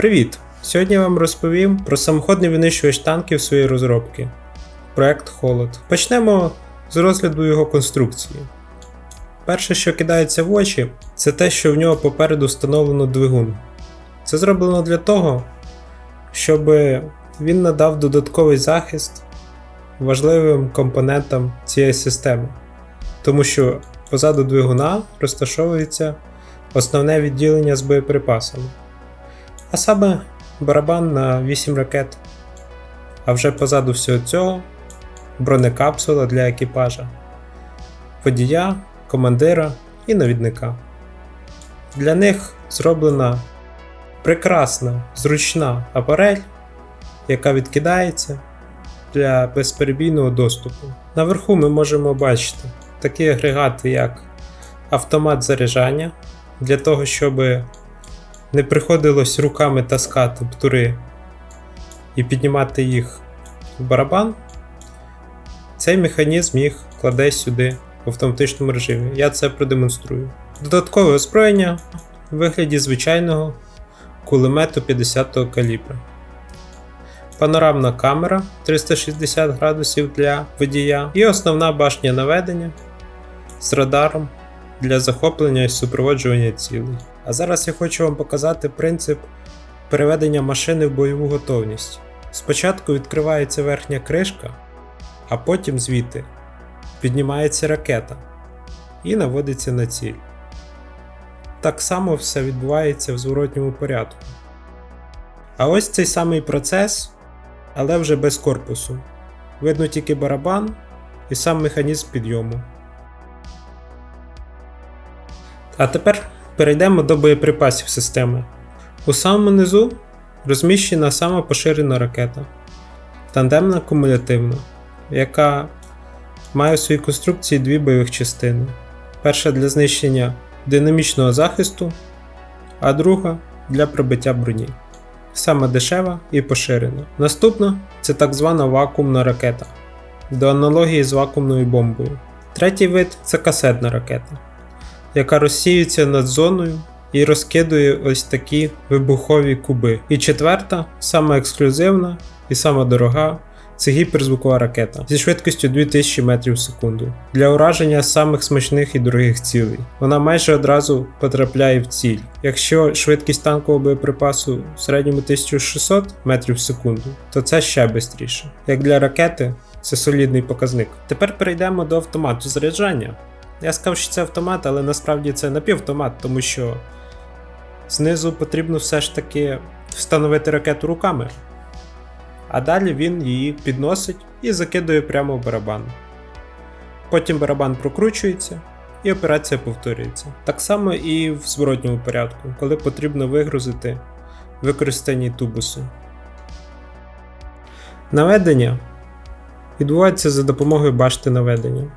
Привіт! Сьогодні я вам розповім про самоходний винищувач танків своєї розробки проект Холод. Почнемо з розгляду його конструкції. Перше, що кидається в очі, це те, що в нього попереду встановлено двигун. Це зроблено для того, щоб він надав додатковий захист важливим компонентам цієї системи, тому що позаду двигуна розташовується основне відділення з боєприпасами, а саме барабан на 8 ракет. А вже позаду всього цього бронекапсула для екіпажа, водія, командира і навідника. Для них зроблена прекрасна зручна апарель, яка відкидається для безперебійного доступу. Наверху ми можемо бачити такі агрегати, як автомат заряджання, для того, щоб не приходилось руками таскати птури і піднімати їх в барабан. Цей механізм їх кладе сюди в автоматичному режимі. Я це продемонструю. Додаткове озброєння в вигляді звичайного кулемету 50-го калібра. Панорамна камера 360 градусів для водія і основна башня наведення з радаром для захоплення і супроводжування цілей. А зараз я хочу вам показати принцип переведення машини в бойову готовність. Спочатку відкривається верхня кришка, а потім звідти піднімається ракета і наводиться на ціль. Так само все відбувається в зворотньому порядку. А ось цей самий процес, але вже без корпусу. Видно тільки барабан і сам механізм підйому. А тепер перейдемо до боєприпасів системи. У самому низу розміщена сама поширена ракета тандемна кумулятивна, яка має у своїй конструкції дві бойових частини. Перша для знищення динамічного захисту, а друга для пробиття броні. Саме дешева і поширена. Наступна це так звана вакуумна ракета, до аналогії з вакуумною бомбою. Третій вид це касетна ракета, яка розсіюється над зоною і розкидує ось такі вибухові куби. І четверта, сама ексклюзивна і сама дорога. Це гіперзвукова ракета зі швидкістю 2000 метрів в секунду для ураження самих смачних і дорогих цілей. Вона майже одразу потрапляє в ціль. Якщо швидкість танкового боєприпасу в середньому 1600 метрів в секунду, то це ще швидше. Як для ракети, це солідний показник. Тепер перейдемо до автомату заряджання. Я сказав, що це автомат, але насправді це напівавтомат, тому що знизу потрібно все ж таки встановити ракету руками а далі він її підносить і закидує прямо в барабан. Потім барабан прокручується і операція повторюється. Так само і в зворотньому порядку, коли потрібно вигрузити використані тубуси. Наведення відбувається за допомогою башти наведення,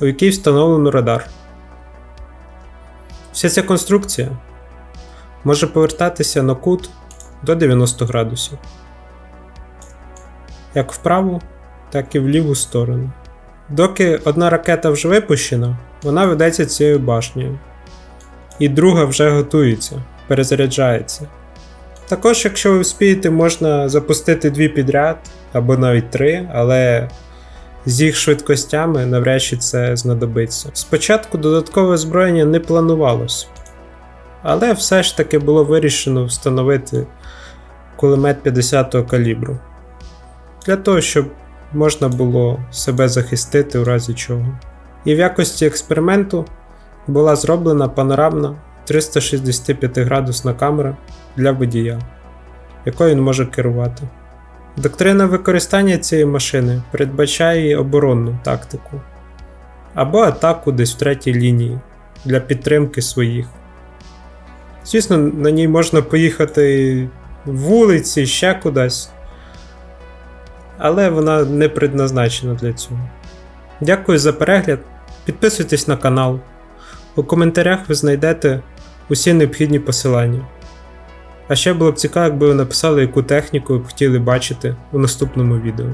у якій встановлено радар. Вся ця конструкція може повертатися на кут до 90 градусів як в праву, так і в ліву сторону. Доки одна ракета вже випущена, вона ведеться цією башнею. І друга вже готується, перезаряджається. Також, якщо ви вспієте, можна запустити дві підряд або навіть три, але з їх швидкостями навряд чи це знадобиться. Спочатку додаткове озброєння не планувалось, але все ж таки було вирішено встановити кулемет 50-го калібру для того, щоб можна було себе захистити у разі чого. І в якості експерименту була зроблена панорамна 365 градусна камера для водія, якою він може керувати. Доктрина використання цієї машини передбачає оборонну тактику або атаку десь в третій лінії для підтримки своїх. Звісно, на ній можна поїхати вулиці ще кудись, але вона не предназначена для цього. Дякую за перегляд. Підписуйтесь на канал. У коментарях ви знайдете усі необхідні посилання. А ще було б цікаво, якби ви написали, яку техніку ви б хотіли бачити у наступному відео.